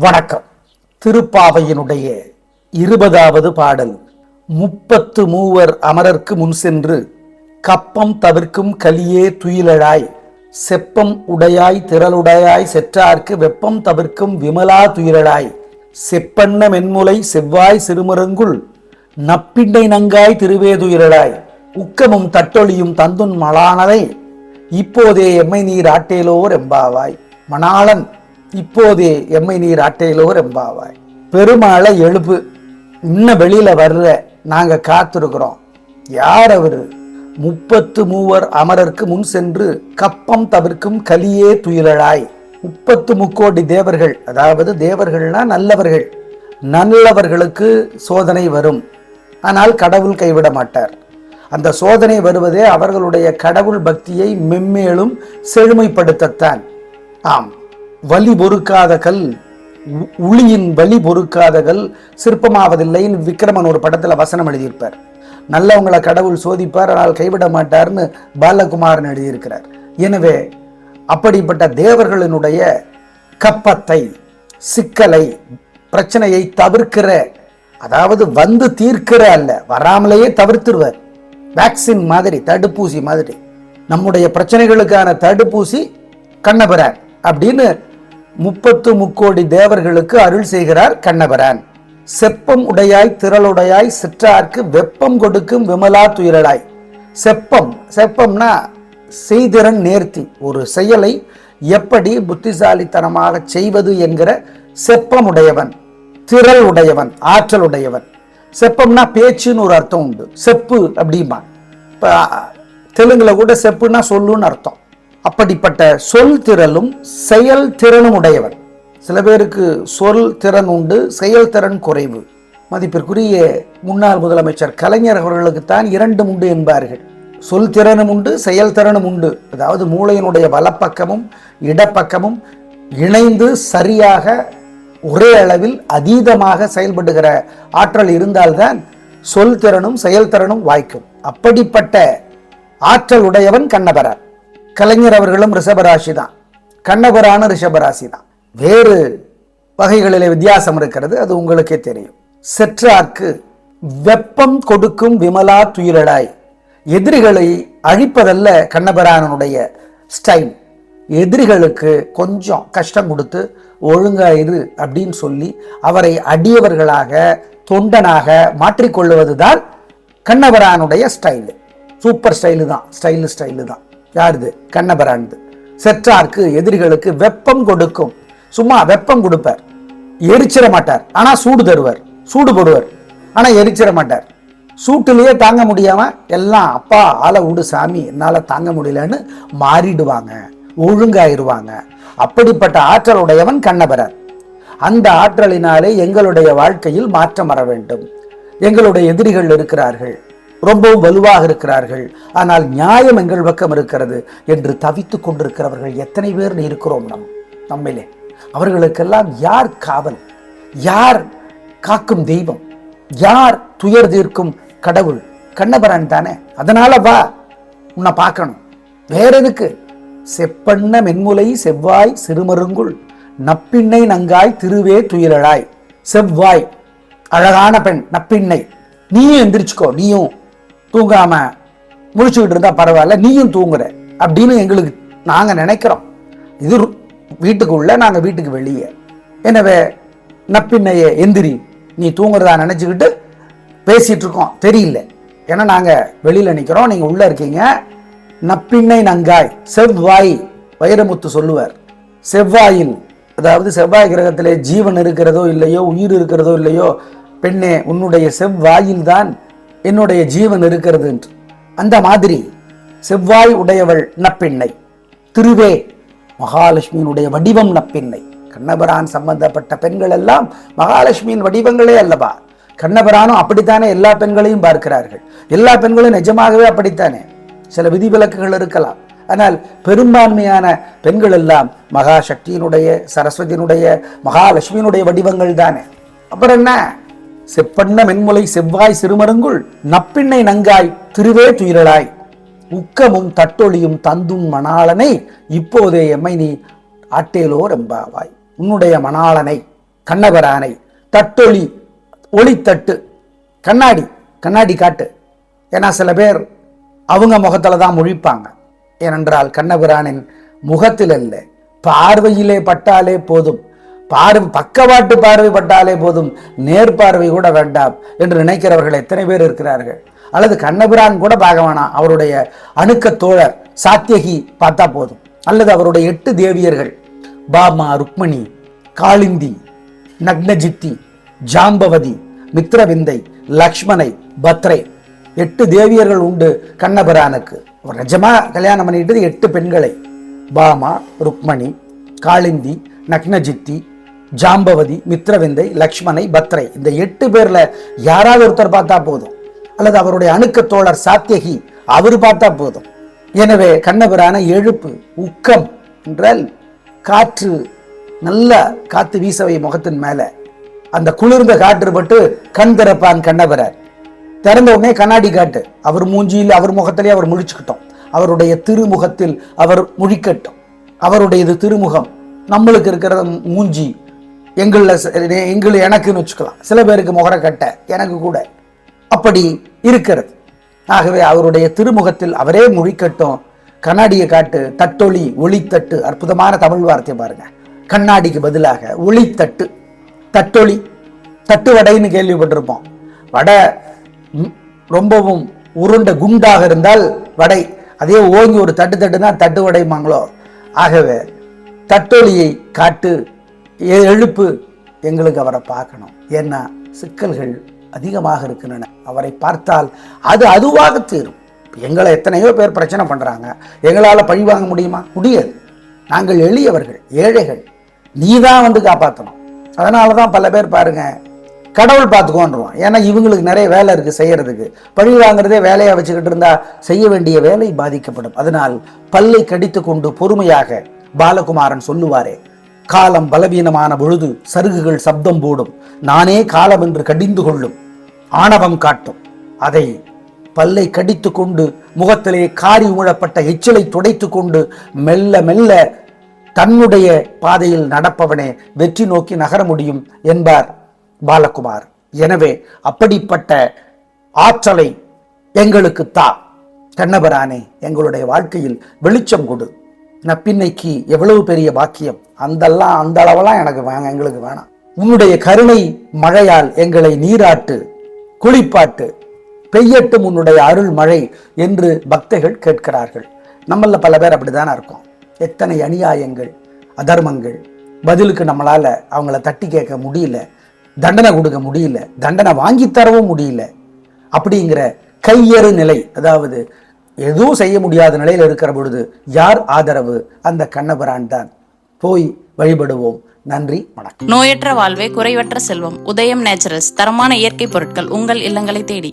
வணக்கம். திருப்பாவையினுடைய இருபதாவது பாடல். முப்பத்து மூவர் அமரர்க்கு முன் சென்று கப்பம் தவிர்க்கும் கலியே துயிலழாய் செப்பம் உடையாய் திரளுடையாய் செற்றார்க்கு வெப்பம் தவிர்க்கும் விமலா துயிலழாய் செப்பண்ண மென்முலை செவ்வாய் சிறுமருங்குள் நப்பிண்டை நங்காய் திருவேதுயிரழாய் உக்கமும் தட்டொழியும் தந்துன் மலானதை இப்போதே எம்மை நீர் ஆட்டேலோர் எம்பாவாய் மணாளன் இப்போதே எம்மை நீர் ஆட்டேலோர் எம்பாவாய் பெருமாளை எழுப்பு இன்னும் வெளியில் வர்ற நாங்கள் காத்திருக்கிறோம். யார் அவர்? முப்பத்து மூவர் அமரர்க்கு முன் சென்று கப்பம் தவிர்க்கும் கலியே துயிலழாய். முப்பத்து முக்கோடி தேவர்கள் அதாவது தேவர்கள்னா நல்லவர்கள் நல்லவர்களுக்கு சோதனை வரும். ஆனால் கடவுள் கைவிட மாட்டார். அந்த சோதனை வருவதே அவர்களுடைய கடவுள் பக்தியை மென்மேலும் செழுமைப்படுத்தத்தான். ஆம். வலி பொறுக்காத கல் உ- உளியின் வலி பொறுக்காத கல் சிற்பமாவதில்லைன்னு விக்ரமன் ஒரு படத்துல வசனம் எழுதியிருப்பார். நல்லவங்களை கடவுள் சோதிப்பார் ஆனால் கைவிட மாட்டார்னு பாலகுமாரன் எழுதியிருக்கிறார். எனவே அப்படிப்பட்ட தேவர்களினுடைய கப்பத்தை சிக்கலை பிரச்சனையை தவிர்க்கிற அதாவது வந்து தீர்க்கிற அல்ல வராமலேயே தவிர்த்துருவார். வேக்சின் மாதிரி தடுப்பூசி மாதிரி. நம்முடைய பிரச்சனைகளுக்கான தடுப்பூசி கண்ணபிரான் அப்படின்னு முப்பத்து முக்கோடி தேவர்களுக்கு அருள் செய்கிறார் கண்ணபரான். செப்பம் உடையாய் திரளுடையாய் சிற்றார்க்கு வெப்பம் கொடுக்கும் விமலா துயிரலாய் செப்பம் செப்பம்னா செய்திறன் நேர்த்தி ஒரு செயலை எப்படி புத்திசாலித்தனமாக செய்வது என்கிற செப்பம் உடையவன் திரள் உடையவன் ஆற்றல் உடையவன். செப்பம்னா பேச்சுன்னு ஒரு அர்த்தம் உண்டு. செப்பு அப்படிமா இப்போ தெலுங்குல கூட செப்புன்னா சொல்லுன்னு அர்த்தம். அப்படிப்பட்ட சொல் திறலும் செயல் திறனும் உடையவன் சில பேருக்கு சொல் திறன் உண்டு செயல் திறன் குறைவு. மதிப்பிற்குரிய முன்னாள் முதலமைச்சர் கலைஞர் அவர்களுக்குத்தான் இரண்டும் உண்டு என்பார்கள். சொல் திறனும் உண்டு செயல் திறனும் உண்டு. அதாவது மூளையினுடைய வலப்பக்கமும் இடப்பக்கமும் இணைந்து சரியாக ஒரே அளவில் அதீதமாக செயல்படுகிற ஆற்றல் இருந்தால்தான் சொல் திறனும் செயல்திறனும் வாய்க்கும். அப்படிப்பட்ட ஆற்றல் உடையவன் கண்ணபரர். கலைஞர் அவர்களும் ரிஷபராசி தான் கண்ணபரான ரிஷபராசி தான் வேறு வகைகளிலே வித்தியாசம் இருக்கிறது அது உங்களுக்கே தெரியும். செற்றார்க்கு வெப்பம் கொடுக்கும் விமலா துயிலடாய். எதிரிகளை அழிப்பதல்ல கண்ணபரானனுடைய ஸ்டைல். எதிரிகளுக்கு கொஞ்சம் கஷ்டம் கொடுத்து ஒழுங்காயிரு அப்படின்னு சொல்லி அவரை அடியவர்களாக தொண்டனாக மாற்றிக்கொள்ளுவதுதான் கண்ணபரானுடைய ஸ்டைலு. சூப்பர் ஸ்டைலு தான் ஸ்டைலு ஸ்டைலு தான் யாருது? கண்ணபரான்து. செற்றார்க்கு எதிரிகளுக்கு வெப்பம் கொடுக்கும். சும்மா வெப்பம் கொடுப்பார். எரிச்சிட மாட்டார். ஆனால் சூடு தருவார். சூடு போடுவார். ஆனால் எரிச்சிட மாட்டார். சூட்டிலேயே தாங்க முடியாம எல்லாம் அப்பா ஆளை விடு சாமி என்னால் தாங்க முடியலன்னு மாறிடுவாங்க. ஒழுங்காயிருவாங்க. அப்படிப்பட்ட ஆற்றல் உடையவன் கண்ணபரர் அந்த ஆற்றலினாலே எங்களுடைய வாழ்க்கையில் மாற்றம் வர வேண்டும். எங்களுடைய எதிரிகள் இருக்கிறார்கள். ரொம்பவும் வலுவாக இருக்கிறார்கள். ஆனால் நியாயம் எங்கள் பக்கம் இருக்கிறது என்று தவித்துக் கொண்டிருக்கிறவர்கள் எத்தனை பேர் இருக்கிறோம் நம் நம்மிலே. அவர்களுக்கெல்லாம் யார் காவல்? யார் காக்கும் தெய்வம்? யார் துயர் தீர்க்கும் கடவுள்? கண்ணபரன் தானே? அதனால வா உன்னை பார்க்கணும். வேற எதுக்கு? செப்பண்ண மென்முலை செவ்வாய் சிறுமருங்குள் நப்பிண்ணை நங்காய் திருவே துயிலழாய். செவ்வாய் அழகான பெண் நப்பிண்ணை நீயும் எந்திரிச்சுக்கோ நீயும். தூங்காம முடிச்சுக்கிட்டு இருந்தா பரவாயில்ல நீயும் தூங்குற அப்படின்னு எங்களுக்கு நாங்கள் நினைக்கிறோம். இது வீட்டுக்குள்ளே வீட்டுக்குள்ள வீட்டுக்கு வெளியே. எனவே நப்பின்னைய எந்திரி நீ தூங்குறதா நினச்சிக்கிட்டு பேசிகிட்டு இருக்கோம். தெரியல. ஏன்னா நாங்கள் வெளியில் நிற்கிறோம் நீங்கள் உள்ளே இருக்கீங்க. நப்பின்னை நங்காய் செவ்வாய் வைரமுத்து சொல்லுவார். செவ்வாயில் அதாவது செவ்வாய் கிரகத்திலே ஜீவன் இருக்கிறதோ இல்லையோ உயிர் இருக்கிறதோ இல்லையோ பெண்ணே உன்னுடைய செவ்வாயில் தான் என்னுடைய ஜீவன் இருக்கிறது என்று. அந்த மாதிரி செவ்வாய் உடையவள் நப்பெண்ணை திருவே மகாலட்சுமியினுடைய வடிவம் நப்பெண்ணை கண்ணபரான் சம்பந்தப்பட்ட பெண்கள் எல்லாம் மகாலட்சுமியின் வடிவங்களே அல்லவா? கண்ணபிரானும் அப்படித்தானே எல்லா பெண்களையும் பார்க்கிறார்கள். எல்லா பெண்களும் நிஜமாகவே அப்படித்தானே? சில விதிவிலக்குகள் இருக்கலாம். ஆனால் பெரும்பான்மையான பெண்கள் எல்லாம் மகாசக்தியினுடைய சரஸ்வதியினுடைய மகாலட்சுமியினுடைய வடிவங்கள் தானே. அப்புறம் என்ன? செப்பண்ண மென்முலை செவ்வாய் சிறுமருங்குள் நப்பிண்ணை நங்காய் திருவே துயிரலாய் உக்கமும் தட்டொழியும் தந்தும் மணாளனை இப்போதே எம்மை நீ ஆட்டேலோ ரெம்பாவாய் உன்னுடைய மணாளனை கண்ணபரானை தட்டொளி ஒளித்தட்டு கண்ணாடி கண்ணாடி காட்டு. ஏன்னா சில பேர் அவங்க முகத்தில் தான் முழிப்பாங்க. ஏனென்றால் கண்ணபிரானின் முகத்தில் அல்ல பார்வையிலே பட்டாலே போதும். பார்வை பக்கவாட்டு பார்வைப்பட்டாலே போதும் நேர்பார்வை கூட வேண்டாம் என்று நினைக்கிறவர்கள் எத்தனை பேர் இருக்கிறார்கள்? அல்லது கண்ணபிரான் கூட பார்க்க வேணாம் அவருடைய அணுக்க தோழர் சாத்தியகி பார்த்தா போதும். அல்லது அவருடைய எட்டு தேவியர்கள் பாமா ருக்மணி காளிந்தி நக்னஜித்தி ஜாம்பவதி மித்ரவிந்தை லக்ஷ்மணை பத்ரை எட்டு தேவியர்கள் உண்டு கண்ணபிரானுக்கு. அவர் நிஜமா கல்யாணம் பண்ணிக்கிட்டது எட்டு பெண்களை பாமா ருக்மணி காளிந்தி நக்னஜித்தி ஜாம்பவதி மித்ரவிந்தை லக்ஷ்மணை பத்ரை. இந்த எட்டு பேர்ல யாராவது ஒருத்தர் பார்த்தா போதும். அல்லது அவருடைய அணுக்க தோழர் சாத்தியகி அவர் பார்த்தா போதும். எனவே கண்ணபிரான எழுப்பு உக்கம் என்றால் காற்று நல்ல காத்து வீசவை முகத்தின் மேல. அந்த குளிர்ந்த காற்று பட்டு கண் திறப்பான் கண்ணபிரான். திறந்த உடனே கண்ணாடி காட்டு. அவர் மூஞ்சியில் அவர் முகத்திலே அவர் முழிச்சுக்கிட்டோம். அவருடைய திருமுகத்தில் அவர் முழிக்கட்டும். அவருடையது திருமுகம். நம்மளுக்கு இருக்கிற மூஞ்சி. எங்களில் எங்கள் எனக்குன்னு வச்சுக்கலாம். சில பேருக்கு முகரக்கட்டை எனக்கு கூட அப்படி இருக்கிறது. ஆகவே அவருடைய திருமுகத்தில் அவரே முழிக்கட்டும் கண்ணாடியை காட்டு தட்டொளி ஒளித்தட்டு அற்புதமான தமிழ் வார்த்தை பாருங்க. கண்ணாடிக்கு பதிலாக ஒளித்தட்டு தட்டொளி தட்டு வடைன்னு கேள்விப்பட்டிருப்போம். வடை ரொம்பவும் உருண்ட குண்டாக இருந்தால் வடை அதே ஓங்கி ஒரு தட்டு தட்டுனா தட்டு வடைமாங்களோ ஆகவே தட்டொலியை காட்டு எழுப்பு எங்களுக்கு அவரை பார்க்கணும். ஏன்னா சிக்கல்கள் அதிகமாக இருக்கின்றன. அவரை பார்த்தால் அது அதுவாக தீரும். எங்களை எத்தனையோ பேர் பிரச்சனை பண்ணுறாங்க எங்களால் பழி வாங்க முடியுமா? முடியாது. நாங்கள் எளியவர்கள் ஏழைகள். நீ தான் வந்து காப்பாற்றணும் அதனால தான் பல பேர் பாருங்க கடவுள் பார்த்துக்கோன்றோம். ஏன்னா இவங்களுக்கு நிறைய வேலை இருக்குது செய்கிறதுக்கு பழி வாங்குறதே வேலையாக வச்சுக்கிட்டு இருந்தால் செய்ய வேண்டிய வேலை பாதிக்கப்படும். அதனால் பல்லை கடித்து கொண்டு பொறுமையாக பாலகுமாரன் சொல்லுவாரே காலம் பலவீனமான பொழுது சருகுகள் சப்தம் போடும். நானே காலம் என்று கடிந்து கொள்ளும். ஆணவம் காட்டும். அதை பல்லை கடித்து கொண்டு முகத்திலே காரி உழப்பட்ட எச்சிலை துடைத்து கொண்டு மெல்ல மெல்ல தன்னுடைய பாதையில் நடப்பவனே வெற்றி நோக்கி நகர முடியும் என்பார் பாலகுமார். எனவே அப்படிப்பட்ட ஆற்றலை எங்களுக்கு தா. கண்ணபரானே எங்களுடைய வாழ்க்கையில் வெளிச்சம் கொடு. நப்பின்னைக்கு எவ்வளவு பெரிய பாக்கியம்? அந்தெல்லாம் அந்த அளவெல்லாம் எனக்கு வேணாம் எங்களுக்கு வேணாம். உன்னுடைய கருணை மழையால் எங்களை நீராட்டு குளிப்பாட்டு பெய்யட்டும் உன்னுடைய அருள் மழை என்று பக்தைகள் கேட்கிறார்கள். நம்மள பல பேர் அப்படிதானே இருக்கோம். எத்தனை அநியாயங்கள் அதர்மங்கள். பதிலுக்கு நம்மளால அவங்கள தட்டி கேட்க முடியல தண்டனை கொடுக்க முடியல தண்டனை வாங்கி தரவும் முடியல. அப்படிங்கிற கையறு நிலை அதாவது எதுவும் செய்ய முடியாத நிலையில் இருக்கிற பொழுது யார் ஆதரவு? அந்த கண்ணபிரான் தான். போய் வழிபடுவோம். நன்றி வணக்கம். நோயற்ற வாழ்வே குறைவற்ற செல்வம். உதயம் நேச்சுரல்ஸ் தரமான இயற்கை பொருட்கள் உங்கள் இல்லங்களை தேடி.